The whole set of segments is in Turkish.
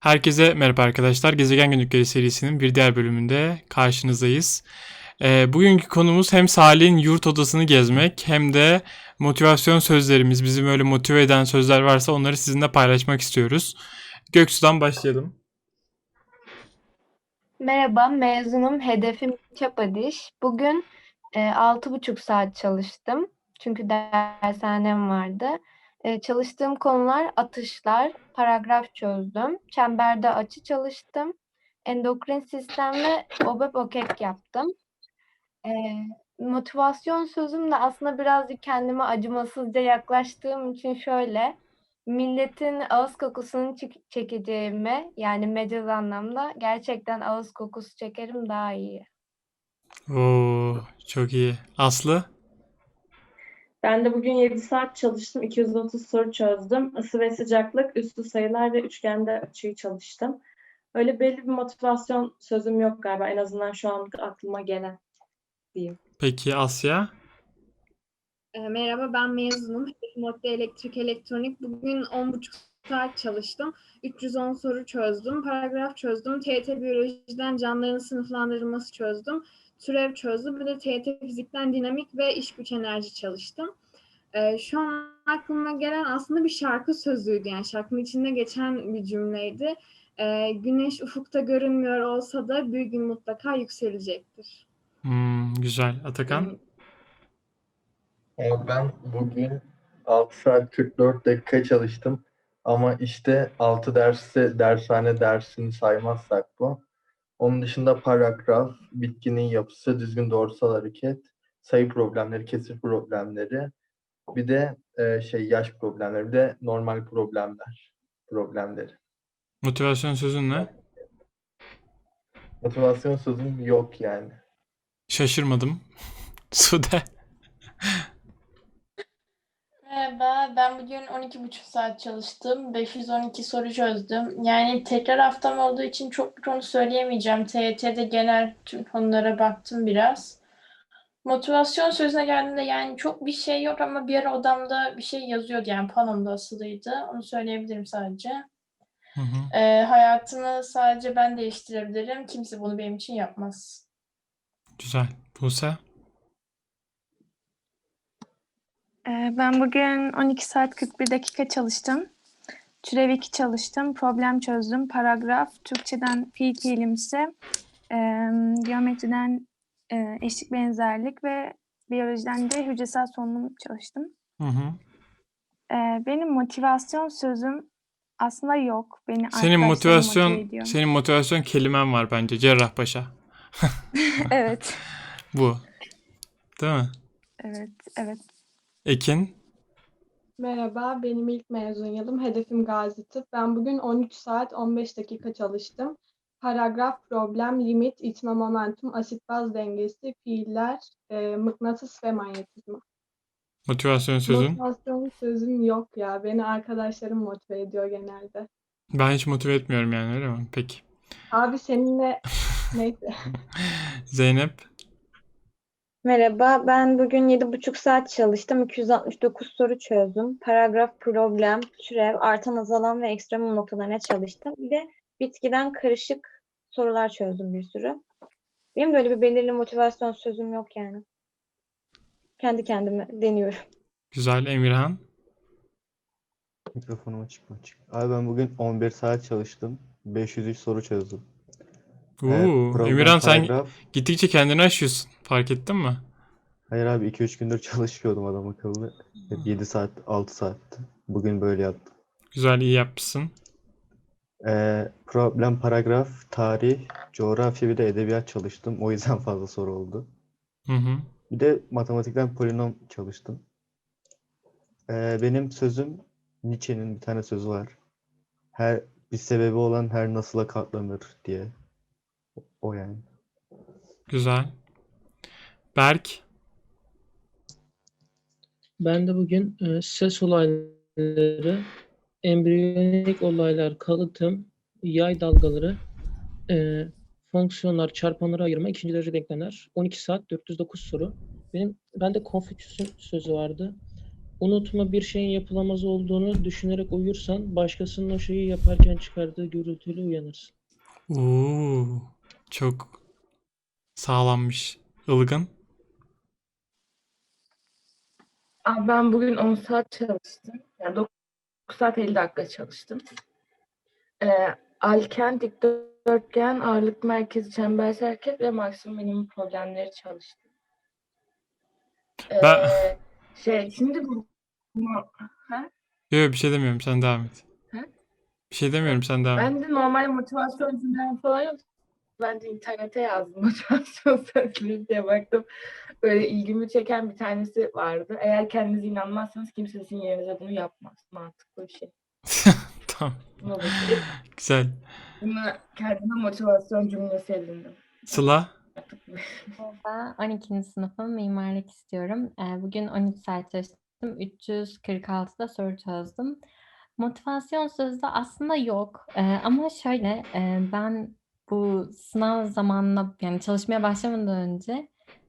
Herkese merhaba arkadaşlar. Gezegen Günlükleri serisinin bir diğer bölümünde karşınızdayız. Ee, bugünkü konumuz hem Salih'in yurt odasını gezmek hem de motivasyon sözlerimiz. Bizim öyle motive eden sözler varsa onları sizinle paylaşmak istiyoruz. Göksu'dan başlayalım. Merhaba, mezunum. Hedefim çapa diş. Bugün e, altı buçuk saat çalıştım. Çünkü dershanem vardı. E, çalıştığım konular atışlar, paragraf çözdüm. Çemberde açı çalıştım. Endokrin sistem ve OBEP okek yaptım. E, motivasyon sözüm de aslında birazcık kendime acımasızca yaklaştığım için şöyle. Milletin ağız kokusunu çek- çekeceğime yani mecaz anlamda gerçekten ağız kokusu çekerim daha iyi. Oo, çok iyi. Aslı? Ben de bugün 7 saat çalıştım. 230 soru çözdüm. Isı ve sıcaklık, üstü sayılar ve üçgende açıyı çalıştım. Öyle belli bir motivasyon sözüm yok galiba. En azından şu an aklıma gelen diyeyim. Peki Asya? E, Merhaba ben mezunum. ODTÜ Elektrik Elektronik. Bugün 10,5 saat çalıştım. 310 soru çözdüm. Paragraf çözdüm. TET Biyolojiden canlıların sınıflandırılması çözdüm. Türev çözdüm. Bir de TET Fizikten dinamik ve iş güç enerji çalıştım. E, şu an aklıma gelen aslında bir şarkı sözüydü. Yani şarkının içinde geçen bir cümleydi. E, güneş ufukta görünmüyor olsa da bir gün mutlaka yükselecektir. Hmm, güzel. Atakan? Ee, Ben bugün 6 saat 44 dakika çalıştım. Ama işte 6 derste dershane dersini saymazsak bu. Onun dışında paragraf, bitkinin yapısı, düzgün doğrusal hareket, sayı problemleri, kesir problemleri, bir de e, şey yaş problemleri, bir de normal problemler problemleri. Motivasyon sözün ne? Motivasyon sözüm yok yani. Şaşırmadım. Sude? Merhaba, ben bugün 12,5 saat çalıştım. 512 soru çözdüm. Yani tekrar haftam olduğu için çok bir konu söyleyemeyeceğim. TYT'de genel tüm konulara baktım biraz. Motivasyon sözüne geldiğinde yani çok bir şey yok ama bir ara odamda bir şey yazıyordu yani panomda asılıydı. Onu söyleyebilirim sadece. Hı hı. Ee, hayatımı sadece ben değiştirebilirim. Kimse bunu benim için yapmaz. Güzel. Buse? Ee, Ben bugün 12 saat 41 dakika çalıştım. Türev 2 çalıştım. Problem çözdüm. Paragraf, Türkçeden fiil fiilimsi, e, geometriden e, eşlik benzerlik ve biyolojiden de hücresel solunum çalıştım. Hı hı. Ee, Benim motivasyon sözüm aslında yok. Beni Senin motivasyon, motive senin motivasyon kelimen var bence. Cerrahpaşa. Evet, Bu. Değil mi? evet, evet. Ekin? Merhaba, benim ilk mezun yılım. Hedefim Gazi Tıp. Ben bugün 13 saat 15 dakika çalıştım. Paragraf, problem, limit, itme momentum, asit baz dengesi, fiiller, e, mıknatıs ve manyetizma. Motivasyon sözün? Motivasyon sözüm yok ya. Beni arkadaşlarım motive ediyor genelde. Ben hiç motive etmiyorum yani öyle mi? Peki. Abi seninle neyse. Zeynep? Merhaba, ben bugün 7,5 saat çalıştım. 269 soru çözdüm. Paragraf, problem, türev, artan, azalan ve ekstremum noktalarına çalıştım. Bir de bitkiden karışık sorular çözdüm bir sürü. Benim böyle bir belirli motivasyon sözüm yok yani. Kendi kendime deniyorum. Güzel. Emirhan? Mikrofonum açık mı açık? Abi ben bugün 11 saat çalıştım. 503 soru çözdüm. Oo, problem, Emirhan sen paragraf. gittikçe kendini aşıyorsun. Fark ettin mi? Hayır abi 2-3 gündür çalışıyordum adam akıllı. Hep 7 saat, 6 saatti. Bugün böyle yaptım. Güzel, iyi yapmışsın. Ee, problem, paragraf, tarih, coğrafya bir de edebiyat çalıştım. O yüzden fazla soru oldu. Hı hı. Bir de matematikten polinom çalıştım. Ee, benim sözüm Nietzsche'nin bir tane sözü var. Her bir sebebi olan her nasıla katlanır diye. O yani. Güzel. Berk? Ben de bugün e, ses olayları, embriyonik olaylar, kalıtım, yay dalgaları, e, fonksiyonlar, çarpanlara ayırma, ikinci derece denklemler, 12 saat 409 soru. Benim bende Konfüçyüs'ün sözü vardı. unutma bir şeyin yapılamaz olduğunu düşünerek uyursan başkasının o şeyi yaparken çıkardığı gürültüyle uyanırsın. Oo, çok sağlammış. Ilgın. Abi ben bugün 10 saat çalıştım. Yani 9 saat 50 dakika çalıştım. Ee, alken, dikdörtgen, ağırlık merkezi, çembersel hareket ve maksimum minimum problemleri çalıştım. Ee, Ben- şey, şimdi bu ha? Yok yok, bir şey demiyorum sen devam et. Ha? Bir şey demiyorum sen devam et. Ben de normal motivasyon cümlem falan yok. Ben de internete yazdım motivasyon sözleri diye baktım. Böyle ilgimi çeken bir tanesi vardı. Eğer kendinize inanmazsanız kimse sizin yerinize bunu yapmaz. Mantıklı bir şey. Tamam. Güzel. Buna kendime motivasyon cümlesi edindim. Sıla. Merhaba, 12. sınıfım mimarlık istiyorum. Ee, Bugün 13 saat çalıştım. 346'da soru çözdüm. Motivasyon sözü de aslında yok. Ee, Ama şöyle e, ben bu sınav zamanına yani çalışmaya başlamadan önce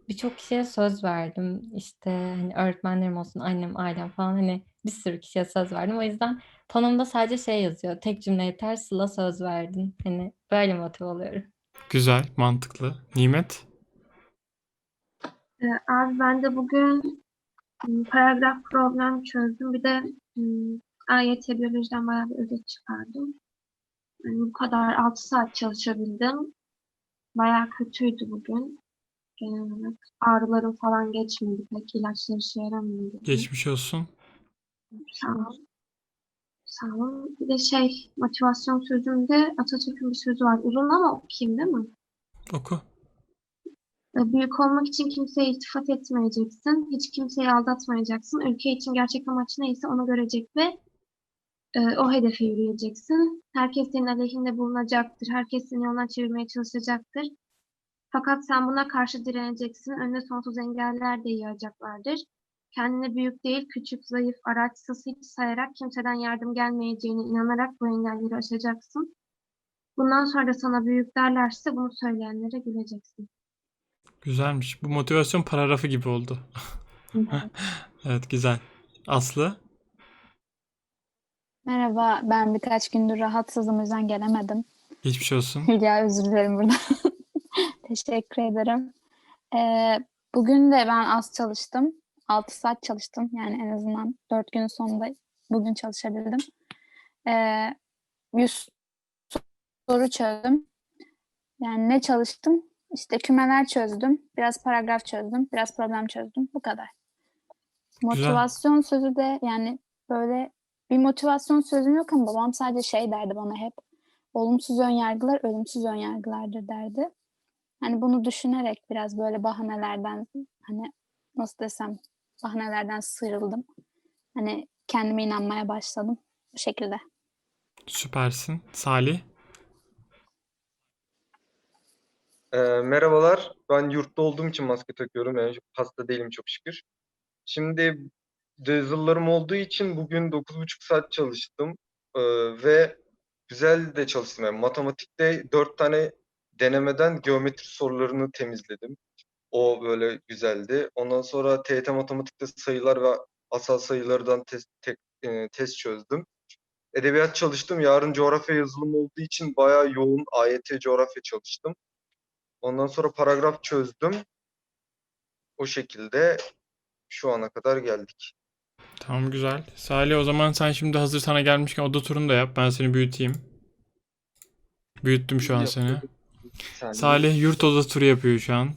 birçok kişiye söz verdim. İşte hani öğretmenlerim olsun, annem, ailem falan hani bir sürü kişiye söz verdim. O yüzden tonumda sadece şey yazıyor. Tek cümle yeter, Sıla söz verdin. Hani böyle motive oluyorum. Güzel, mantıklı. Nimet. Ee, Abi ben de bugün paragraf problem çözdüm. Bir de AYT biyolojiden bayağı bir özet çıkardım. Bu kadar 6 saat çalışabildim. Bayağı kötüydü bugün. Genel olarak ağrılarım falan geçmedi pek. İlaçlar işe yaramıyor. bugün. Geçmiş olsun. Sağ olun. Sağ olun. Bir de şey motivasyon sözümde Atatürk'ün bir sözü var. Uzun ama okuyayım değil mi? Oku. E, Büyük olmak için kimseye iltifat etmeyeceksin. Hiç kimseyi aldatmayacaksın. Ülke için gerçek amaç neyse onu görecek ve e, o hedefe yürüyeceksin. Herkes senin aleyhinde bulunacaktır. Herkes seni yoldan çevirmeye çalışacaktır. Fakat sen buna karşı direneceksin. Önüne sonsuz engeller de yığacaklardır. Kendini büyük değil, küçük, zayıf, araçsız hiç sayarak kimseden yardım gelmeyeceğine inanarak bu engelleri aşacaksın. Bundan sonra da sana büyük derlerse bunu söyleyenlere güleceksin. Güzelmiş. Bu motivasyon paragrafı gibi oldu. Evet, güzel. Aslı. Merhaba, ben birkaç gündür rahatsızım, o yüzden gelemedim. Geçmiş olsun. Hülya özür dilerim burada. Teşekkür ederim. Ee, bugün de ben az çalıştım. 6 saat çalıştım. Yani en azından 4 günün sonunda bugün çalışabildim. Ee, 100 soru çözdüm. Yani ne çalıştım? İşte kümeler çözdüm. Biraz paragraf çözdüm. Biraz problem çözdüm. Bu kadar. Motivasyon sözü de yani böyle bir motivasyon sözüm yok ama babam sadece şey derdi bana hep. Olumsuz önyargılar ölümsüz önyargılardır derdi. Hani bunu düşünerek biraz böyle bahanelerden hani nasıl desem bahanelerden sıyrıldım. Hani kendime inanmaya başladım bu şekilde. Süpersin. Salih. Ee, merhabalar. Ben yurtta olduğum için maske takıyorum. Yani hasta değilim çok şükür. Şimdi yazılılarım olduğu için bugün 9,5 saat çalıştım. Ee, ve güzel de çalıştım. Yani matematikte 4 tane denemeden geometri sorularını temizledim. O böyle güzeldi. Ondan sonra TYT matematikte sayılar ve asal sayılardan test, tek- e, test çözdüm. Edebiyat çalıştım. Yarın coğrafya yazılımı olduğu için bayağı yoğun AYT coğrafya çalıştım. Ondan sonra paragraf çözdüm. O şekilde şu ana kadar geldik. Tamam güzel. Salih o zaman sen şimdi hazır sana gelmişken oda turunu da yap. Ben seni büyüteyim. Büyüttüm şu an seni. Saniye. Salih yurt oda turu yapıyor şu an.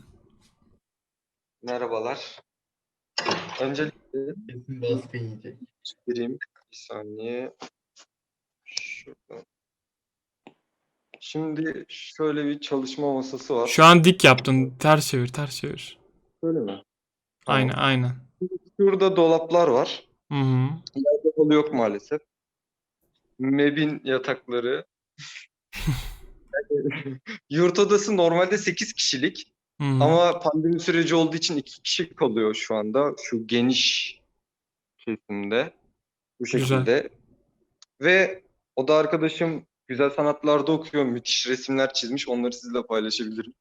Merhabalar. Öncelikle Kesin baskı yiyecek. gireyim. Bir saniye. Şuradan. Şimdi şöyle bir çalışma masası var. Şu an dik yaptın. Ters çevir, ters çevir. Şöyle mi? Aynen, aynen. Şurada dolaplar var. Hı hı. Yerde halı yok maalesef. Mebin yatakları. Yurt odası normalde 8 kişilik. Hı hı. Ama pandemi süreci olduğu için 2 kişi kalıyor şu anda. Şu geniş kesimde. Bu Güzel. şekilde. Ve o da arkadaşım güzel sanatlarda okuyor. Müthiş resimler çizmiş. Onları sizle paylaşabilirim.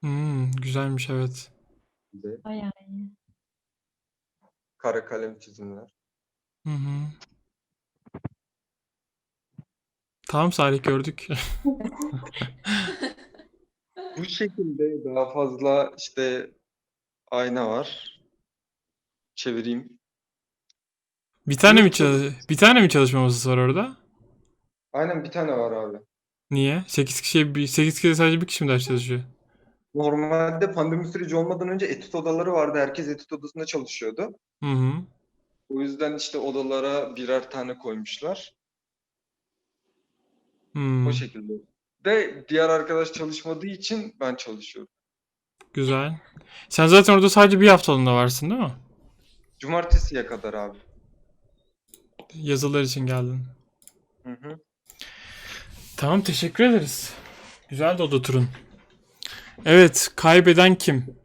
Hmm, güzelmiş evet. Bayağı iyi. kara kalem çizimler. Hı hı. Tamam Salih gördük. Bu şekilde daha fazla işte ayna var. Çevireyim. Bir tane mi çalış bir tane mi çalışma masası var orada? Aynen bir tane var abi. Niye? 8 kişiye bir 8 kişide sadece bir kişi mi ders çalışıyor? Normalde pandemi süreci olmadan önce etüt odaları vardı. Herkes etüt odasında çalışıyordu. Hı hı. O yüzden işte odalara birer tane koymuşlar. Hmm, O şekilde. De diğer arkadaş çalışmadığı için ben çalışıyorum. güzel. Sen zaten orada sadece bir haftalığında varsın değil mi? Cumartesiye kadar abi. Yazılar için geldin. Hı hı. Tamam teşekkür ederiz. Güzel de oda turun. Evet kaybeden kim?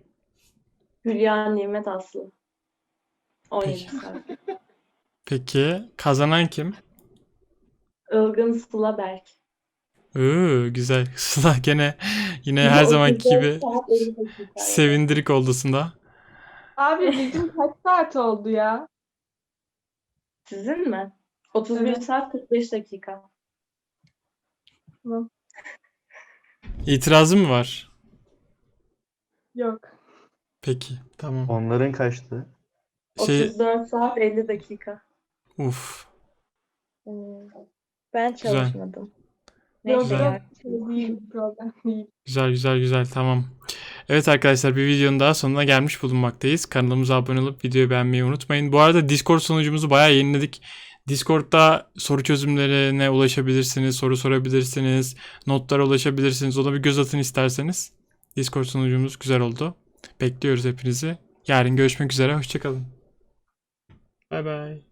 Hülya Nimet Aslı. 17 saat. Peki kazanan kim? Ilgın Sıla Berk. Oo, güzel. Sıla gene yine her zamanki 34 gibi saat 50 dakika. sevindirik oldusunda. Abi bizim kaç saat oldu ya? Sizin mi? 31 Evet. saat 45 dakika. İtirazın mı var? Yok. Peki tamam. Onların kaçtı? Şey 34 saat 50 dakika. uf Hmm, Ben Güzel. çalışmadım. Yok Neyse yok ya. şey değil problem değil. güzel güzel güzel tamam. Evet arkadaşlar bir videonun daha sonuna gelmiş bulunmaktayız. Kanalımıza abone olup videoyu beğenmeyi unutmayın. Bu arada Discord sunucumuzu bayağı yeniledik. Discord'da soru çözümlerine ulaşabilirsiniz, soru sorabilirsiniz, notlara ulaşabilirsiniz. Ona bir göz atın isterseniz. Discord sunucumuz güzel oldu. Bekliyoruz hepinizi. Yarın görüşmek üzere. Hoşçakalın. Bay bay.